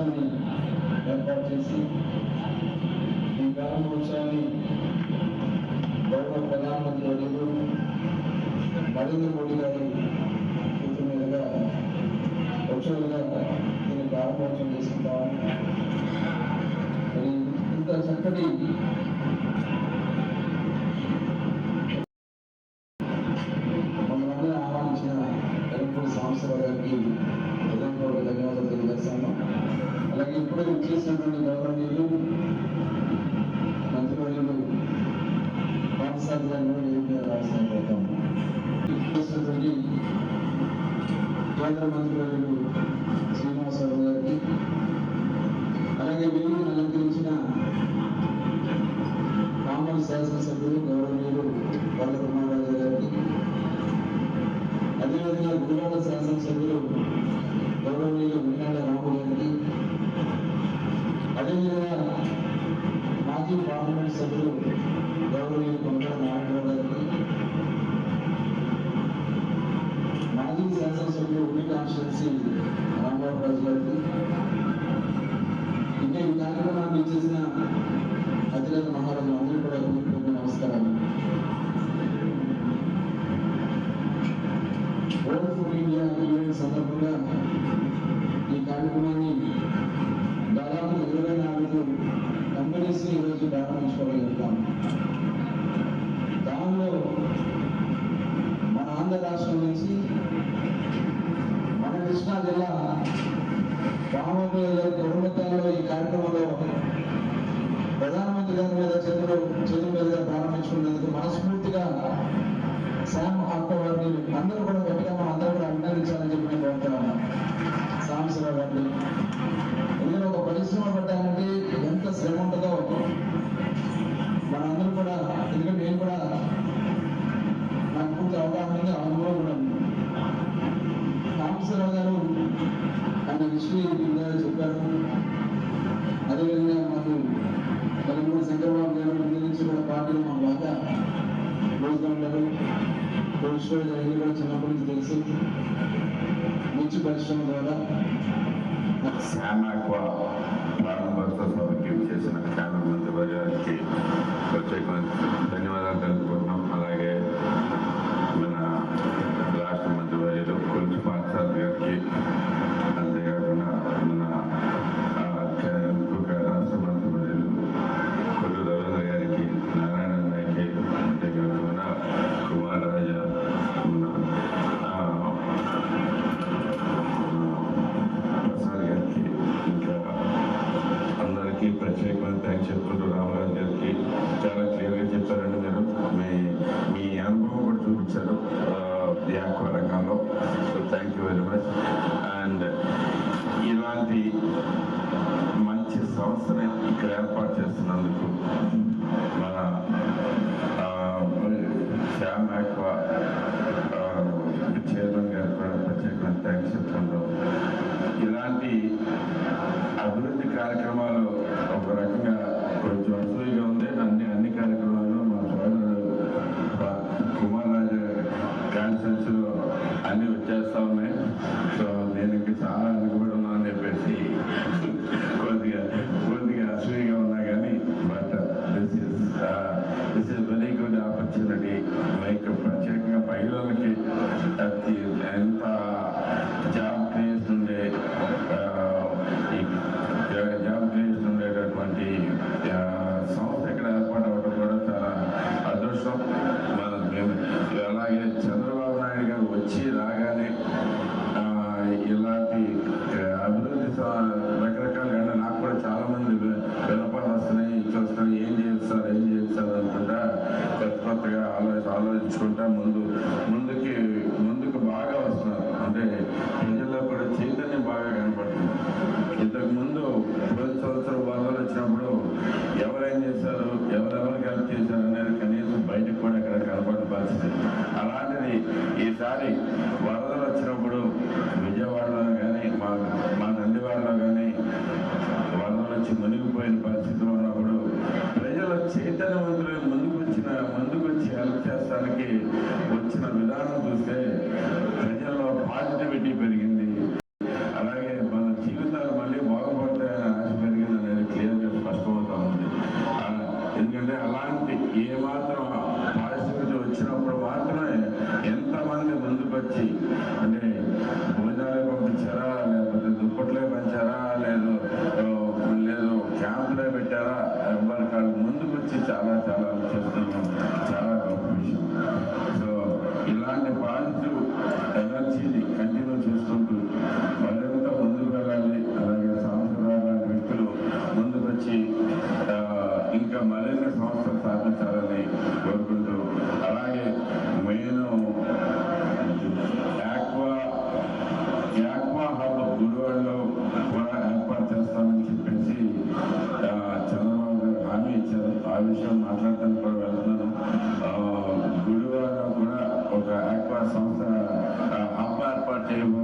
మహోత్సవాన్ని ఏర్పాటు చేసి ఈ ప్రారంభోత్సవాన్ని గౌరవ ప్రధానమంత్రి వర్యులు నరేంద్ర మోడీ గారి కూతురు మీదుగా వర్చువల్గా దీన్ని ప్రారంభోత్సవం చేసుకుంటామని ఇంత చక్కటి mantra. ప్రజలకు ఇంకా ఈ కార్యక్రమాన్ని చేసిన అతిరథ మహారాజు అందరూ కూడా నమస్కారాలు. రామబాబు గారు గౌరవతాల్లో ఈ కార్యక్రమంలో ప్రధానమంత్రి గారి మీద చంద్ర చంద్రబాబు గారు ప్రారంభించుకున్నందుకు మనస్ఫూర్తిగా శామ్ ఆత్మ విశ్వవిద్యాలయం కూడా చిన్నప్పటి నుంచి తెలిసి. మంచి పరిశ్రమ ద్వారా. శామ్ ఆక్వా ప్రారంభోత్సవానికి చేసిన ఖ్యాత మంత్రి వర్గానికి రాగానే ఇలాంటి అభివృద్ధి రకరకాల అంటే నాకు కూడా చాలా మంది వినపాలు వస్తున్నాయి చూస్తున్నాయి ఏం చేస్తారు ఏం చేస్తారు అనుకుంటా కొత్త కొత్తగా ఆలోచి ఆలోచించుకుంటా ముందు ముందుకి ముందుకు బాగా వస్తున్నారు. అంటే ప్రజల్లో కూడా చైతన్యం బాగా కనపడుతుంది. ఇంతకు ముందు ప్రతి సంవత్సరం వరదలు వచ్చినప్పుడు ఎవరేం చేశారు? ఎవరెవరికి హెల్ప్ చేశారు అనేది కనీసం బయటకు కూడా అక్కడ కనపడిన అలాంటిది ఈసారి చైతన్యవంతులు ముందుకు వచ్చిన ముందుకు వచ్చి హెల్ప్ చేస్తానికి వచ్చిన విధానం చూస్తే ప్రజల్లో పాజిటివిటీ పెరిగింది. అలాగే మన జీవితాలు మళ్ళీ బాగుపడతాయని ఆశ పెరిగింది అనేది క్లియర్గా స్పష్టమవుతా ఉంది. ఎందుకంటే అలాంటి ఏ మాత్రం పాజిటివిటీ వచ్చినప్పుడు మాత్రమే ఎంతమంది ముందుకు వచ్చి వాళ్ళు ముందుకు వచ్చి చాలా చాలా చేస్తున్నాం చాలా గొప్ప విషయం సో ఇలాంటి పాజిటివ్ ఎనర్జీని కంటిన్యూ చేసుకుంటూ మరింత ముందుకు వెళ్ళాలి. అలాగే సంవత్సరాలు లాంటి వ్యక్తులు ముందుకు వచ్చి ఇంకా మరిన్ని సంస్థలు సాధించాలని కోరుకుంటూ విషయం మాట్లాడటానికి కూడా వెళ్తున్నాను ఆ, కూడా ఒక ఆక్వా సంస్థ ఆ, హబ్ ఏర్పాటు చేయబో